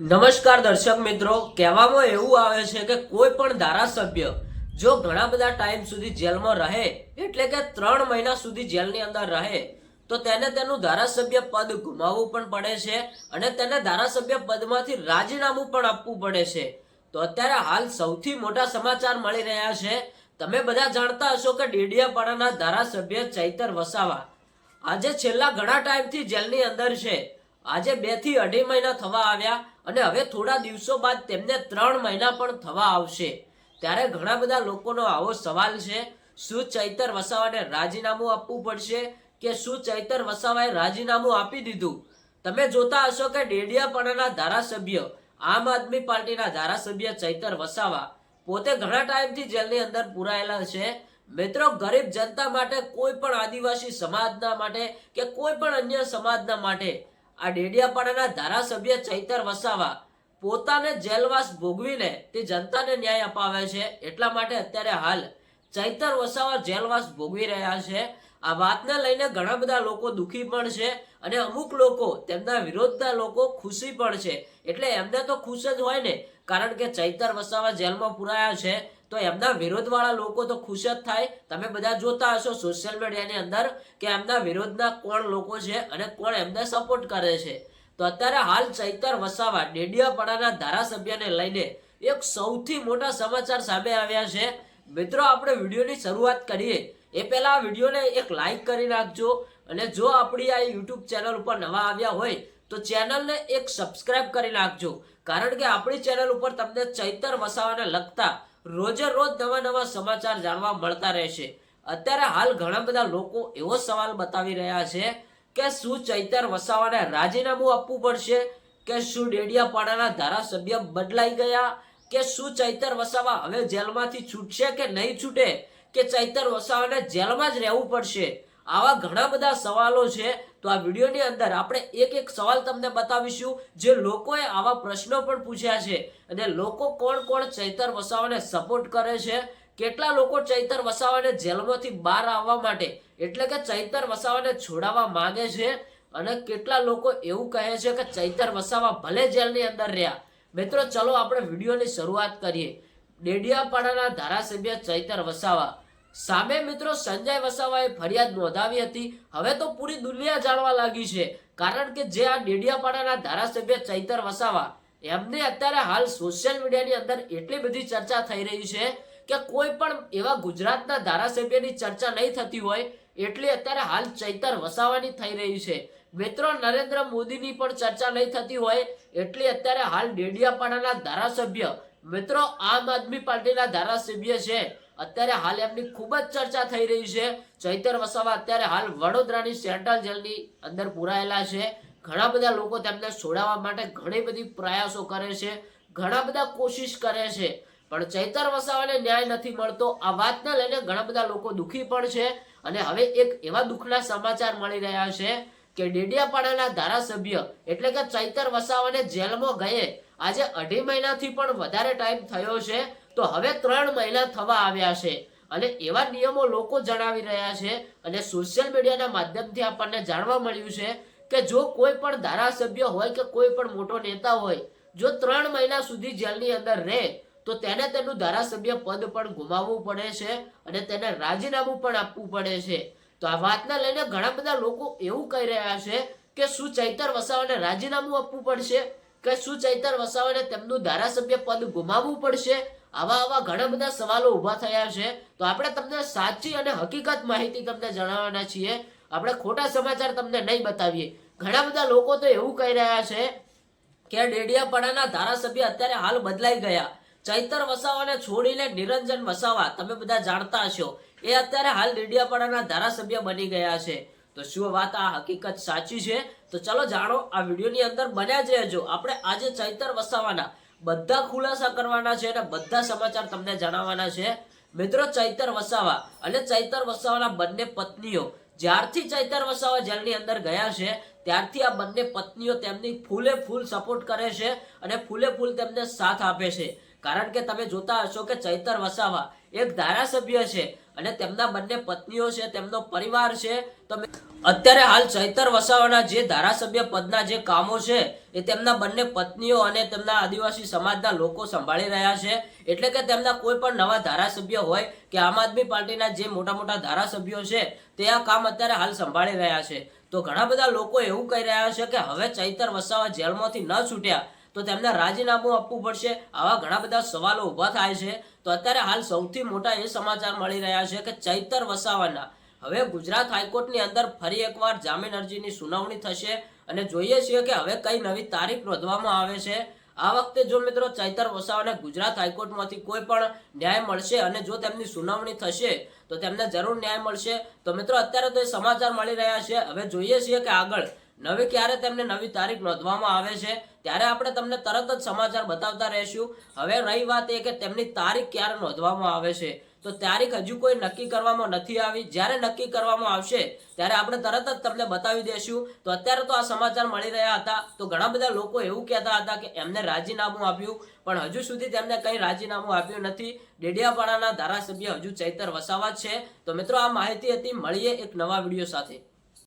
નમસ્કાર દર્શક મિત્રો, કહેવામાં એવું આવે છે કે કોઈ પણ ધારાસભ્ય જો ઘણા બધા ટાઈમ સુધી જેલમાં રહે, એટલે કે ત્રણ મહિના સુધી જેલની અંદર રહે, તો તેને તેનું ધારાસભ્ય પદ ગુમાવવું પણ પડે છે અને તેને ધારાસભ્ય પદમાંથી રાજીનામું પણ આપવું પડે છે. તો અત્યારે હાલ સૌથી મોટા સમાચાર મળી રહ્યા છે. તમે બધા જાણતા હશો કે ડેડિયાપાડાના ધારાસભ્ય ચૈતર વસાવા આજે છેલ્લા ઘણા ટાઈમથી જેલની અંદર છે. આજે બેથી અઢી મહિના થવા આવ્યા. અને હવે થોડા દિવસો બાદ તેમને ત્રણ મહિના પણ થવા આવશે. ત્યારે ઘણા બધા લોકોનો આવો સવાલ છે, શું ચૈતર વસાવાને રાજીનામું આપવું પડશે કે શું ચૈતર વસાવાએ રાજીનામું આપી દીધું? તમે જોતા હશો કે ડેડિયાપાડાના ધારાસભ્ય, આમ આદમી પાર્ટીના ધારાસભ્ય ચૈતર વસાવા પોતે ઘણા ટાઈમથી જેલની અંદર પુરાયેલા છે. મિત્રો, ગરીબ જનતા માટે કોઈ પણ આદિવાસી સમાજના માટે કે કોઈ પણ અન્ય સમાજના માટે આ ડેડિયાપાડાના ધારાસભ્ય ચૈતર વસાવા પોતાને જેલવાસ ભોગવીને તે જનતાને ન્યાય અપાવે છે. એટલા માટે અત્યારે હાલ ચૈતર વસાવા જેલવાસ ભોગવી રહ્યા છે. આ વાતને લઈને ઘણા બધા લોકો દુઃખી પણ છે અને અમુક લોકો તેમના વિરોધના લોકો ખુશી પણ છે. એટલે એમને તો ખુશ જ હોય ને, કારણ કે ચૈતર વસાવા જેલમાં પુરાયા છે. તો એમના વિરોધવાળા લોકો તો ખુશ જ થાય. તમે બધા જોતા હશો સોશિયલ મીડિયાની અંદર કે એમના વિરોધના કોણ લોકો છે અને કોણ એમને સપોર્ટ કરે છે. તો અત્યારે હાલ ચૈતર વસાવા ડેડિયાપાડાના ધારાસભ્યને લઈને એક સૌથી મોટા સમાચાર સામે આવ્યા છે. મિત્રો, આપણે વિડીયોની શરૂઆત કરીએ. એ પહેલાં આ વિડીયોને એક લાઈક કરી નાખજો અને જો આપણી આ યુટ્યુબ ચેનલ ઉપર નવા આવ્યા હોય તો ચેનલને એક સબસ્ક્રાઇબ કરી નાખજો. કારણ કે આપણી ચેનલ ઉપર તમને ચૈતર વસાવાને લગતા રોજે રોજ નવા નવા સમાચાર જાણવા મળતા રહેશે અત્યારે હાલ ઘણા બધા લોકો એવો સવાલ બતાવી રહ્યા છે કે શું ચૈતર વસાવાને રાજીનામું આપવું પડશે? કે શું ડેડિયાપાડાના ધારાસભ્ય બદલાઈ ગયા? કે શું ચૈતર વસાવા હવે જેલમાંથી છૂટશે કે નહીં છૂટે? કે ચૈતર વસાવાને જેલમાં જ રહેવું પડશે? આવા ઘણા બધા સવાલો છે, તો આ વિડીયોની અંદર આપણે એક એક સવાલ તમને બતાવીશું, જે લોકોએ આવા પ્રશ્નો પણ પૂછ્યા છે. અને લોકો કોણ કોણ ચૈતર વસાવાને સપોર્ટ કરે છે? કેટલા લોકો ચૈતર વસાવાને જેલમાંથી બહાર આવવા માટે, એટલે કે ચૈતર વસાવાને છોડાવવા માંગે છે? અને કેટલા લોકો એવું કહે છે કે ચૈતર વસાવા ભલે જેલની અંદર રહ્યા. મિત્રો, ચલો આપણે વિડીયોની શરૂઆત કરીએ. ડેડિયાપાડાના ધારાસભ્ય ચૈતર વસાવા. સામે મિત્રો સંજય વસાવાએ ફરિયાદ નોંધાવી હતી. હવે તો પૂરી દુનિયા જાણવા લાગી છે. કારણ કે જે આ ડેડિયાપાડાના ધારાસભ્ય ચૈતર વસાવા, એમને અત્યારે હાલ સોશિયલ મીડિયાની અંદર એટલી બધી ચર્ચા થઈ રહી છે કે કોઈ પણ એવા ગુજરાતના ધારાસભ્યની ચર્ચા નહીં થતી હોય એટલી અત્યારે હાલ ચૈતર વસાવાની થઈ રહી છે. મિત્રો, નરેન્દ્ર મોદીની પણ ચર્ચા નહીં થતી હોય એટલી અત્યારે હાલ ડેડિયાપાડાના ધારાસભ્ય, મિત્રો, આમ આદમી પાર્ટીના ધારાસભ્ય છે. અત્યારે હાલ એમની ખૂબ જ ચર્ચા થઈ રહી છે. ચૈતર વસાવા અત્યારે હાલ વડોદરાની સેન્ટ્રલ જેલની અંદર પુરાયેલા છે. ઘણા બધા લોકો તેમને છોડાવવા માટે ઘણી બધી પ્રયાસો કરે છે, ઘણા બધા કોશિશ કરે છે. પણ ચૈતર વસાવાને ન્યાય નથી મળતો. આ વાતને લઈને ઘણા બધા લોકો દુઃખી પણ છે અને હવે એક એવા દુઃખના સમાચાર મળી રહ્યા છે કે ડેડિયાપાડાના ધારાસભ્ય એટલે કે ચૈતર વસાવાને જેલમાં ગયે. આજે અઢી મહિનાથી પણ વધારે ટાઈમ થયો છે. તો હવે ત્રણ મહિના થવા આવ્યા છે. અને એવા નિયમો લોકો જણાવી રહ્યા છે અને સોશિયલ મીડિયાના માધ્યમથી આપણને જાણવા મળ્યું છે કે જો કોઈ પણ ધારાસભ્ય હોય કે કોઈ પણ મોટો નેતા હોય, જો ત્રણ મહિના સુધી જેલની અંદર રહે, તો તેને તેનું ધારાસભ્ય પદ પણ ગુમાવવું પડે છે અને તેને રાજીનામું પણ આપવું પડે છે. તો આ વાતને લઈને ઘણા બધા લોકો એવું કહી રહ્યા છે કે શું ચૈતર વસાવાને રાજીનામું આપવું પડશે? કે શું ચૈતર વસાવાને તેમનું ધારાસભ્ય પદ ગુમાવવું પડશે? આવા આવા ઘણા બધા સવાલો ઊભા થયા છે. તો આપણે તમને સાચી અને હકીકત માહિતી તમને જણાવવાના છીએ. આપણે ખોટા સમાચાર તમને નહીં બતાવીએ. ઘણા બધા લોકો તો એવું કહી રહ્યા છે કે ડેડિયાપાડાના ધારાસભ્ય અત્યારે હાલ બદલાઈ ગયા. ચૈતર વસાવાને છોડીને નિરંજન વસાવા, તમે બધા જાણતા હશો, એ અત્યારે હાલ ડેડિયાપાડાના ધારાસભ્ય બની ગયા છે. તો શું વાત, આ હકીકત સાચી છે? તો ચલો જાણો, આ વિડીયોની અંદર બન્યા જ રહેજો. આપણે આજે ચૈતર વસાવાના બધા ખુલાસા કરવાના છે અને બધા સમાચાર તમને જણાવવાના છે. મિત્રો, ચૈતર વસાવા અને ચૈતર વસાવાના બંને પત્નીઓ જ્યારથી ચૈતર વસાવા જેલની અંદર ગયા છે, ત્યારથી આ બંને પત્નીઓ તેમની ફૂલે ફૂલ સપોર્ટ કરે છે અને ફૂલે ફૂલ તેમને સાથ આપે છે. કારણ કે તમે જોતા હશો કે ચૈતર વસાવા એક ધારાસભ્ય છે અને તેમના બંને પત્નીઓ છે, તેમનો પરિવાર છે. તો અત્યારે હાલ ચૈતર વસાવાના જે ધારાસભ્ય પદના જે કામો છે, એ તેમના બંને પત્નીઓ અને તેમના આદિવાસી સમાજના લોકો સંભાળી રહ્યા છે. એટલે કે તેમના કોઈ પણ નવા ધારાસભ્ય હોય કે આમ આદમી પાર્ટીના જે મોટા મોટા ધારાસભ્યો છે, તે આ કામ અત્યારે હાલ સંભાળી રહ્યા છે. તો ઘણા બધા લોકો એવું કહી રહ્યા છે કે હવે ચૈતર વસાવા જેલમાંથી ન છૂટ્યા તો તેમને રાજીનામું આપવું પડશે. આવા ઘણા બધા સવાલો ઊભા થાય છે. તો અત્યારે હાલ સૌથી મોટા એ સમાચાર મળી રહ્યા છે કે ચૈતર વસાવાના. હવે ગુજરાત હાઈકોર્ટની અંદર ફરી એકવાર જામીન અરજીની સુનાવણી થશે અને જોઈએ છીએ કે હવે કઈ નવી તારીખ નોંધવામાં આવે છે. આ વખતે જો મિત્રો ચૈતર વસાવાને ગુજરાત હાઈકોર્ટમાંથી કોઈ પણ ન્યાય મળશે અને જો તેમની સુનાવણી થશે, તો તેમને જરૂર ન્યાય મળશે. તો મિત્રો અત્યારે તો એ સમાચાર મળી રહ્યા છે. હવે જોઈએ છીએ કે આગળ નવી ક્યારે તેમને નવી તારીખ નોંધવામાં આવે છે. ત્યારે આપણે તમને તરત જ સમાચાર બતાવતા રહેશું. હવે રહી વાત એ કે તેમની તારીખ ક્યારે નોંધવામાં આવે છે? તો તારીખ હજુ કોઈ નક્કી કરવામાં નથી આવી. જ્યારે નક્કી કરવામાં આવશે, ત્યારે આપણે તરત જ તમને બતાવી દેશું. તો અત્યારે તો આ સમાચાર મળી રહ્યા હતા. તો ઘણા બધા લોકો એવું કહેતા હતા કે એમને રાજીનામું આપ્યું. પણ હજુ સુધી તેમને કંઈ રાજીનામું આપ્યું નથી. ડેડિયાપાડાના ધારાસભ્ય હજુ ચૈતર વસાવા છે. તો મિત્રો, આ માહિતી હતી. મળીએ એક નવા વીડિયો સાથે.